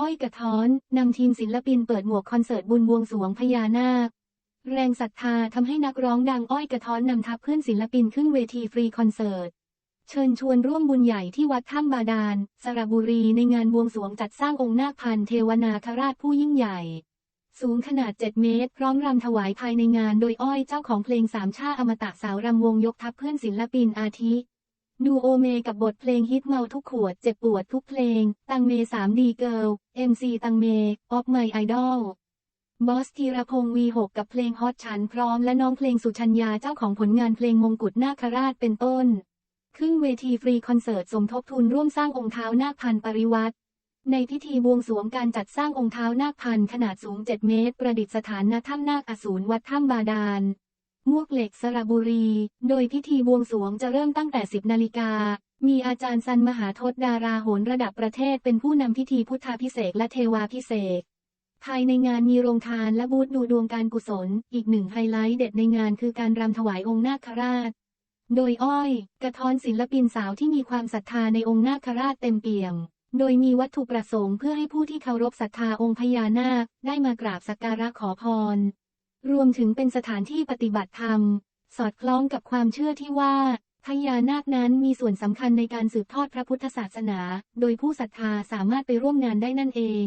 อ้อยกระท้อนนำทีมศิลปินเปิดหมวกคอนเสิร์ตบุญบวงสวงพญานาค แรงศรัทธาทำให้นักร้องดังอ้อยกระท้อนนำทัพเพื่อนศิลปินขึ้นเวทีฟรีคอนเสิร์ต เชิญชวนร่วมบุญใหญ่ที่วัดถ้ำบาดาล สระบุรีในงานบวงสวงจัดสร้างองค์นาคพันเทวนาคราชผู้ยิ่งใหญ่ สูงขนาด 7 เมตร พร้อมรำถวายภายในงานโดยอ้อยเจ้าของเพลงสามชาอมตะสาวรำวงยกทัพเพื่อนศิลปินอาทิ ดูโอเมกับบทเพลงฮิตเมาทุกขวดเจ็บปวดทุกเพลง ตังเมสามดีเกิลเอ็มซีตังเมออฟไมไอดอลบอสธีรพงศ์วีหกกับเพลงฮอตฉันพร้อมและน้องเพลงสุชัญญาเจ้าของผลงานเพลงมงกุฎนาคราชเป็นต้น ขึ้นเวทีฟรีคอนเสิร์ตสมทบทุนร่วมสร้างองค์เท้านาคพันปริวัติในพิธีบวงสรวงการจัดสร้างองค์เท้านาคพันขนาดสูง 7 เมตร ประดิษฐานณถ้ำนาคอสูรวัดถ้ำบาดาล มวกเหล็กสระบุรี โดยพิธีบวงสรวงจะเริ่มตั้งแต่ 10 นาฬิกา มีอาจารย์ซันมหาทศดาราโหนระดับประเทศเป็นผู้นำพิธีพุทธาพิเศษและเทวาพิเศษภายในงานมีโรงทานและบูธดูดวงการกุศล อีกหนึ่งไฮไลท์เด็ดในงานคือการรำถวายองค์นาคราช โดยอ้อย กระท้อนศิลปินสาวที่มีความศรัทธาในองค์นาคราชเต็มเปี่ยม โดยมีวัตถุประสงค์เพื่อให้ผู้ที่เคารพศรัทธาองค์พญานาคได้มากราบสักการะขอพร รวมถึงเป็นสถานที่ปฏิบัติธรรม สอดคล้องกับความเชื่อที่ว่าพญานาคนั้นมีส่วนสำคัญในการสืบทอดพระพุทธศาสนา โดยผู้ศรัทธาสามารถไปร่วมงานได้นั่นเอง